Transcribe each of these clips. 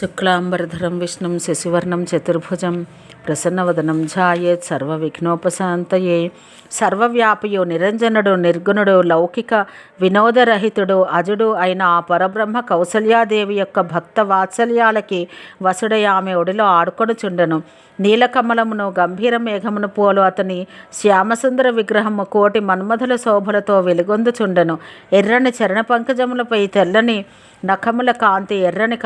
శుక్లాంబరధరం విష్ణుం శశివర్ణం చతుర్భుజం ప్రసన్నవదనం ఝాయేత్ సర్వవిఘ్నోపశాంతయే. సర్వవ్యాపియు నిరంజనుడు నిర్గుణుడు లౌకిక వినోదరహితుడు అజుడు అయిన ఆ పరబ్రహ్మ కౌసల్యాదేవి యొక్క భక్త వాత్సల్యాలకి వసుడై ఆమె ఒడిలో ఆడుకొనుచుండెను. నీలకమలమును గంభీర మేఘమును పోలు అతని శ్యామసుందర విగ్రహము కోటి మన్మధుల శోభలతో వెలుగొందుచుండెను. ఎర్రని చరణ పంకజములపై తెల్లని నఖముల కాంతి ఎర్రని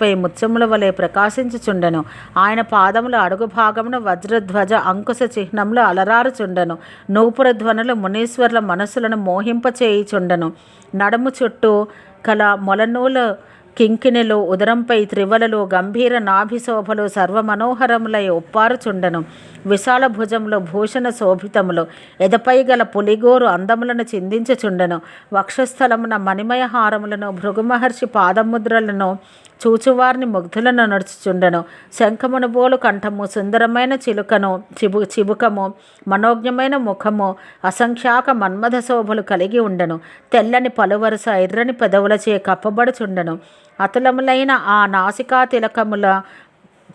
పై ముత్యముల వలె ప్రకాశించుచుండెను. ఆయన పాదముల అడుగు భాగమున వజ్రధ్వజ అంకుశ చిహ్నములు అలరారుచుండెను. నూపుర ధ్వనులు మునీశ్వర్ల మనస్సులను మోహింపచేయుచుండెను. నడుము చుట్టూ కల మొలనూలు కింకిణిలు ఉదరంపై త్రివలలు గంభీర నాభిశోభలు సర్వమనోహరములై ఒప్పారుచుండెను. విశాల భుజంలో భూషణ శోభితములు. ఎదపై గల పులిగోరు అందములను చిందించుచుండెను. వక్షస్థలమున మణిమయ హారములను భృగుమహర్షి పాదముద్రలను చూచువారిని ముగ్ధులను నడుచుచుండెను. శంఖమును బోలు కంఠము సుందరమైన చిలుకను చిబు చిబుకము మనోజ్ఞమైన ముఖము అసంఖ్యాక మన్మథ శోభలు కలిగి ఉండెను. తెల్లని పలువరుస ఎర్రని పెదవులచే కప్పబడుచుండెను. అతులములైన ఆ నాసికా తిలకముల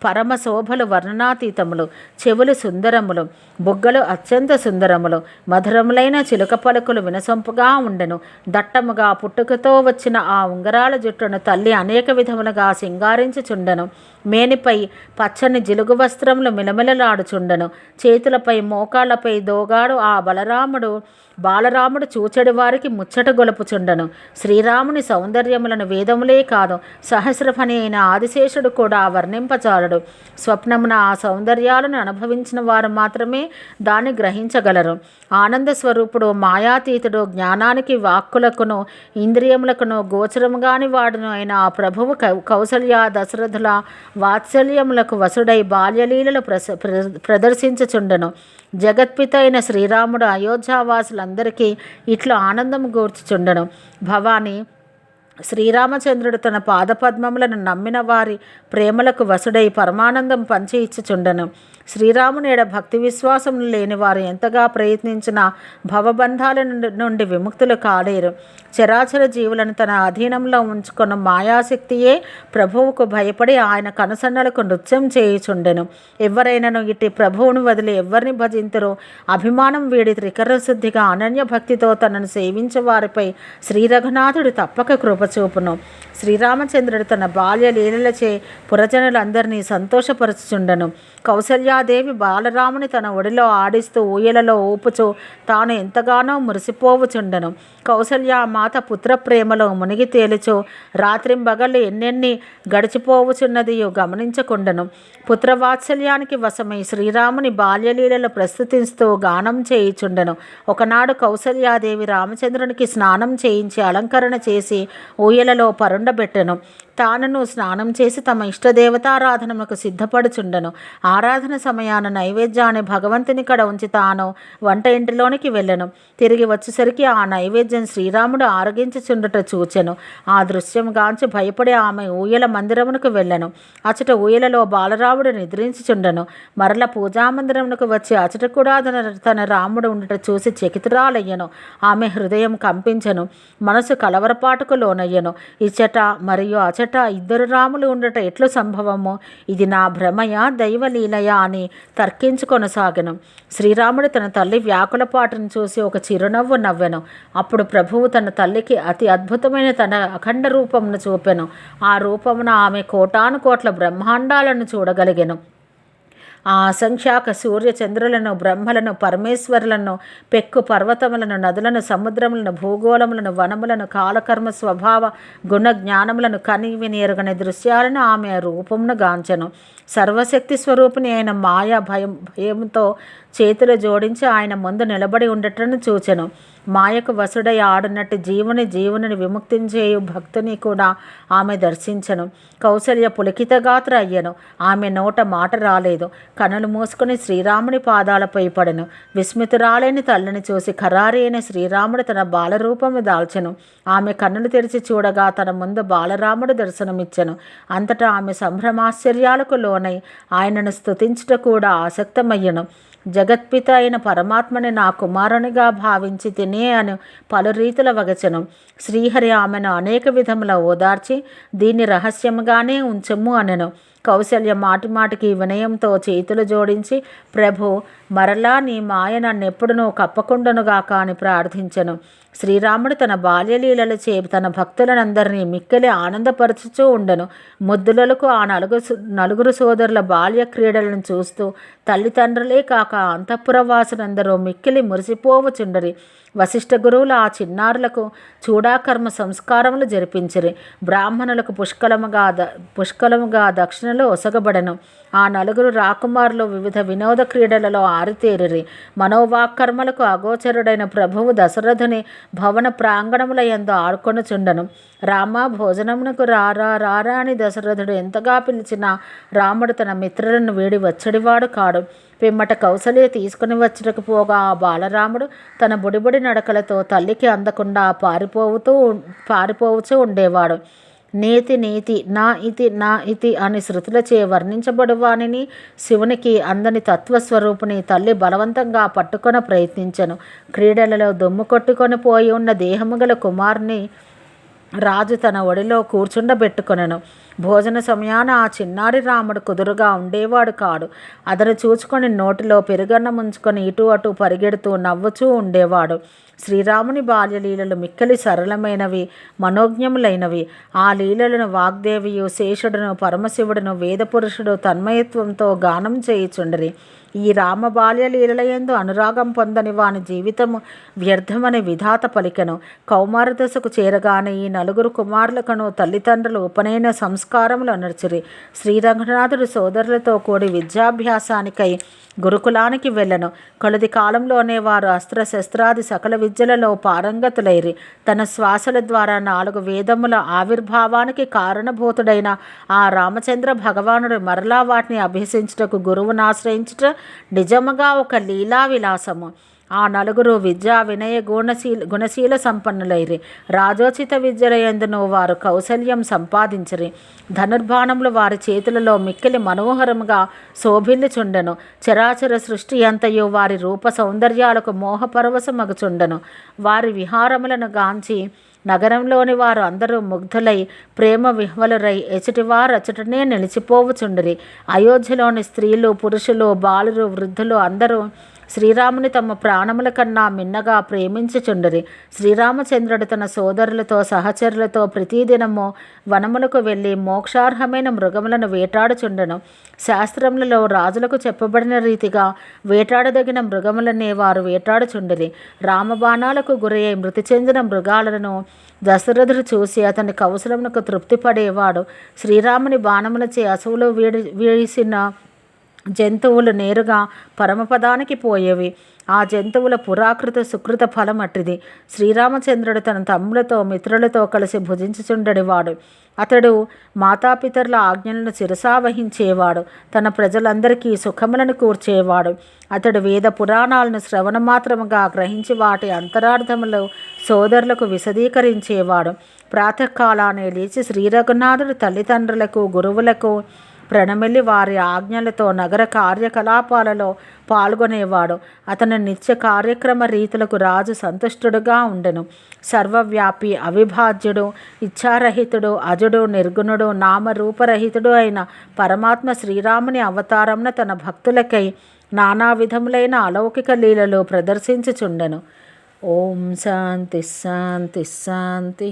పరమ శోభలు వర్ణనాతీతములు చెవులు సుందరములు బుగ్గలు అత్యంత సుందరములు మధురములైన చిలుక పలుకులు వినసొంపుగా ఉండెను. దట్టముగా పుట్టుకతో వచ్చిన ఆ ఉంగరాల జుట్టును తల్లి అనేక విధములుగా సింగారించుచుండెను మేనిపై పచ్చని జిలుగు వస్త్రములు మిలమిలలాడుచుండెను. చేతులపై మోకాళ్ళపై దోగాడు ఆ బలరాముడు బాలరాముడు చూచెడు వారికి ముచ్చట గొలుపుచుండెను. శ్రీరాముని సౌందర్యములను వేదములే కాదు సహస్రఫని అయిన ఆదిశేషుడు కూడా వర్ణింపచాలడు స్వప్నమున ఆ సౌందర్యాలను అనుభవించిన వారు మాత్రమే దాన్ని గ్రహించగలరు. ఆనంద స్వరూపుడు మాయాతీతుడు జ్ఞానానికి వాక్కులకును ఇంద్రియములకును గోచరముగాని వాడును అయిన ఆ ప్రభువు కౌ- కౌసల్య దశరథుల వాత్సల్యములకు వసుడై బాల్యలీలలు ప్రస ప్ర- ప్రదర్శించుచుండెను. జగత్పిత అయిన శ్రీరాముడు అయోధ్యావాసులందరికీ ఇట్లా ఆనందం గూర్చుచుండెను. భవాని శ్రీరామచంద్రుడు తన పాదపద్మములను నమ్మిన వారి ప్రేమలకు వసుడై పరమానందం పంచి ఇచ్చుచుండెను. శ్రీరామునిడ భక్తి విశ్వాసం లేని వారు ఎంతగా ప్రయత్నించినా భవబంధాల నుండి విముక్తులు కాలేరు. చరాచర జీవులను తన అధీనంలో ఉంచుకున్న మాయాశక్తియే ప్రభువుకు భయపడి ఆయన కనుసన్నలకు నృత్యం చేయుచుండెను. ఎవరైనాను ఇట్టి ప్రభువును వదిలి ఎవరిని భజింతురో అభిమానం వీడి త్రికరశుద్ధిగా అనన్య భక్తితో తనను సేవించే వారిపై శ్రీ రఘునాథుడు తప్పక చూపును శ్రీరామచంద్రుడు తన బాల్య లీలలచే పురజనులందరినీ సంతోషపరచుచుండను. కౌసల్యాదేవి బాలరాముని తన ఒడిలో ఆడిస్తూ ఊయలలో ఊపుచూ తాను ఎంతగానో మురిసిపోవుచుండెను. కౌసల్య మాత పుత్ర ప్రేమలో మునిగి తేలుచు రాత్రింబగళ్ళు ఎన్నెన్ని గడిచిపోవుచున్నదియో గమనించకుండెను. పుత్రవాత్సల్యానికి వశమై శ్రీరాముని బాల్యలీలలో ప్రస్తుతిస్తూ గానం చేయుచుండెను. ఒకనాడు కౌసల్యాదేవి రామచంద్రునికి స్నానం చేయించి అలంకరణ చేసి ఊయలలో పరుండబెట్టెను. తానను స్నానం చేసి తమ ఇష్టదేవతారాధనములకు సిద్ధపడుచుండెను. ఆరాధన సమయాన నైవేద్యాన్ని భగవంతుని కడ ఉంచి తాను వంట ఇంటిలోనికి వెళ్ళెను. తిరిగి వచ్చేసరికి ఆ నైవేద్యం శ్రీరాముడు ఆరగించుచుండుట చూచెను. ఆ దృశ్యం గాంచి భయపడి ఆమె ఊయల మందిరమునకు వెళ్ళెను. అచట ఊయలలో బాలరాముడు నిద్రించుచుండెను. మరల పూజామందిరమునకు వచ్చి అచట కూడా తన తన రాముడు ఉండుట చూసి చకితురాలయ్యను. ఆమె హృదయం కంపించను. మనసు కలవరపాటుకు లోనయ్యను. ఇచ్చట మరియు అచట ఇద్దరు రాములు ఉండట ఎట్లు సంభవము? ఇది నా భ్రమయ దైవలీలయ అని తర్కించుకొనసాగెను శ్రీరాముడు తన తల్లి వ్యాకులపాటును చూసి ఒక చిరునవ్వు నవ్వెను. అప్పుడు ప్రభువు తన తల్లికి అతి అద్భుతమైన తన అఖండ రూపమును చూపెను. ఆ రూపమున ఆమె కోటాను కోట్ల బ్రహ్మాండాలను చూడగలిగెను. ఆ అసంఖ్యాక సూర్య చంద్రులను బ్రహ్మలను పరమేశ్వరులను పెక్కు పర్వతములను నదులను సముద్రములను భూగోళములను వనములను కాలకర్మ స్వభావ గుణ జ్ఞానములను కని ఎరుగని దృశ్యాలను ఆమె రూపమును గాంచెను. సర్వశక్తి స్వరూపిణి అయిన మాయా భయం భయంతో చేతులు జోడించి ఆయన ముందు నిలబడి ఉండటను చూచెను. మాయకు వసుడై ఆడునట్టు జీవుని జీవుని విముక్తించేయు భక్తుని కూడా ఆమె దర్శించను. కౌసల్య పులికితగాత్ర అయ్యను. ఆమె నోట మాట రాలేదు. కనులు మూసుకుని శ్రీరాముని పాదాలపై పడను. విస్మితురాలేని తల్లిని చూసి ఖరారి అయిన శ్రీరాముడు తన బాలరూపము దాల్చెను. ఆమె కన్నులు తెరిచి చూడగా తన ముందు బాలరాముడు దర్శనమిచ్చెను. అంతటా ఆమె సంభ్రమాశ్చర్యాలకు లోనై ఆయనను స్తుతించుట కూడా ఆసక్తమయ్యను. జగత్పిత అయిన పరమాత్మని నా కుమారునిగా భావించి తినే అని పలు రీతుల వగచనం. శ్రీహరి ఆమెను అనేక విధముల ఓదార్చి దీన్ని రహస్యముగానే ఉంచము అనెను. కౌశల్య మాటిమాటికి వినయంతో చేతులు జోడించి ప్రభు మరలా నీ మాయ నన్నెప్పుడునూ కప్పకుండనుగాక అని ప్రార్థించెను. శ్రీరాముడు తన బాల్యలీలలు చే తన భక్తులనందరినీ మిక్కిలి ఆనందపరచుచూ ఉండను. ముద్దులకు ఆ నలుగు నలుగురు సోదరుల బాల్య క్రీడలను చూస్తూ తల్లిదండ్రులే కాక అంతఃపురవాసులందరూ మిక్కిలి మురిసిపోవచుండరి. వశిష్ఠ గురువులు ఆ చిన్నారులకు చూడాకర్మ సంస్కారములు జరిపించిరి. బ్రాహ్మణులకు పుష్కలముగా ద పుష్కలముగా దక్షిణలో ఒసగబడను. ఆ నలుగురు రాకుమారులు వివిధ వినోద క్రీడలలో ఆరితేరిరి. మనోవాకర్మలకు అగోచరుడైన ప్రభువు దశరథుని భవన ప్రాంగణముల ఎందు ఆడుకొనుచుండను రామ భోజనమునకు రారా రారా అని దశరథుడు ఎంతగా పిలిచినా రాముడు తన మిత్రులను వీడి వచ్చడివాడు కాడు. పిమ్మట కౌసల్య తీసుకుని వచ్చకపోగా ఆ బాలరాముడు తన బుడిబుడి నడకలతో తల్లికి అందకుండా పారిపోతూ పారిపోవచ్చు ఉండేవాడు. నేతి నీతి నా ఇతి నా ఇతి అని శృతులచే వర్ణించబడువానిని శివునికి అందని తత్వస్వరూపుని తల్లి బలవంతంగా పట్టుకొని ప్రయత్నించను. క్రీడలలో దుమ్ము కొట్టుకొని పోయి ఉన్న దేహము గల కుమారుని రాజు తన ఒడిలో కూర్చుండబెట్టుకొనను. భోజన సమయాన ఆ చిన్నారి రాముడు కుదురుగా ఉండేవాడు కాడు. అతను చూచుకొని నోటిలో పెరుగన్న ముంచుకొని ఇటు అటు పరిగెడుతూ నవ్వుచూ ఉండేవాడు. శ్రీరాముని బాల్యలీలలు మిక్కలి సరళమైనవి మనోజ్ఞములైనవి. ఆ లీలలను వాగ్దేవియు శేషుడును పరమశివుడును వేదపురుషుడు తన్మయత్వంతో గానం చేయుచుండరి. ఈ రామ బాల్యలీలయందు అనురాగం పొందని వాని జీవితము వ్యర్థమని విధాత పలికెను. కౌమార దశకు చేరగానే ఈ నలుగురు కుమారులకును తల్లిదండ్రులు ఉపనయన సంస్కారములు అనర్చిరి. శ్రీరంగనాథుడు సోదరులతో కూడి విద్యాభ్యాసానికై గురుకులానికి వెళ్ళను. కొలది కాలంలోనే వారు అస్త్ర శస్త్రాది సకల విద్యలలో పారంగతులైరి. తన శ్వాసల ద్వారా నాలుగు వేదముల ఆవిర్భావానికి కారణభూతుడైన ఆ రామచంద్ర భగవానుడు మరలా వాటిని అభ్యసించుటకు గురువును ఆశ్రయించుట నిజముగా ఒక లీలా విలాసము. ఆ నలుగురు విద్యా వినయ గుణశీల గుణశీల సంపన్నులైరి. రాజోచిత విద్యలయందును వారు కౌశల్యం సంపాదించరి. ధనుర్బాణములు వారి చేతులలో మిక్కిలి మనోహరముగా శోభిల్లుచుండెను. చరాచర సృష్టి అంతయు వారి రూప సౌందర్యాలకు మోహపరవశమగుచుండెను. వారి విహారములను గాంచి నగరంలోని వారు అందరూ ముగ్ధులై ప్రేమ విహ్వలురై ఎచటివారు అచటనే నిలిచిపోవుచుండిరి. అయోధ్యలోని స్త్రీలు పురుషులు బాలురు వృద్ధులు అందరూ శ్రీరాముని తమ ప్రాణముల కన్నా మిన్నగా ప్రేమించుచుండరి. శ్రీరామచంద్రుడు తన సోదరులతో సహచరులతో ప్రతిదినము వనములకు వెళ్ళి మోక్షార్హమైన మృగములను వేటాడుచుండెను. శాస్త్రములలో రాజులకు చెప్పబడిన రీతిగా వేటాడదగిన మృగములనే వారు వేటాడుచుండిరి. రామబాణాలకు గురయ్యే మృతి చెందిన మృగాలను దశరథుడు చూసి అతని కౌశలమునకు తృప్తిపడేవాడు. శ్రీరాముని బాణములచే అసువులో వీడి వీసిన జంతువులు నేరుగా పరమపదానికి పోయేవి. ఆ జంతువుల పురాకృత సుకృత ఫలం అట్టిది శ్రీరామచంద్రుడు తన తమ్ములతో మిత్రులతో కలిసి భుజించుచుండడివాడు అతడు మాతాపితరుల ఆజ్ఞలను శిరసావహించేవాడు తన ప్రజలందరికీ సుఖములను కూర్చేవాడు. అతడు వేద పురాణాలను శ్రవణ మాత్రముగా గ్రహించి వాటి అంతరార్థములు సోదరులకు విశదీకరించేవాడు. ప్రాతకాలానే లేచి శ్రీరఘునాథుడు తల్లిదండ్రులకు గురువులకు ప్రణమిల్లి వారి ఆజ్ఞలతో నగర కార్యకలాపాలలో పాల్గొనేవాడు. అతని నిత్య కార్యక్రమ రీతులకు రాజు సంతుష్టుడుగా ఉండెను. సర్వవ్యాపి అవిభాజ్యుడు ఇచ్ఛారహితుడు అజుడు నిర్గుణుడు నామరూపరహితుడు అయిన పరమాత్మ శ్రీరాముని అవతారంన తన భక్తులకై నానా విధములైన అలౌకిక లీలలు ప్రదర్శించుచుండెను. ఓం శాంతి శాంతి శాంతి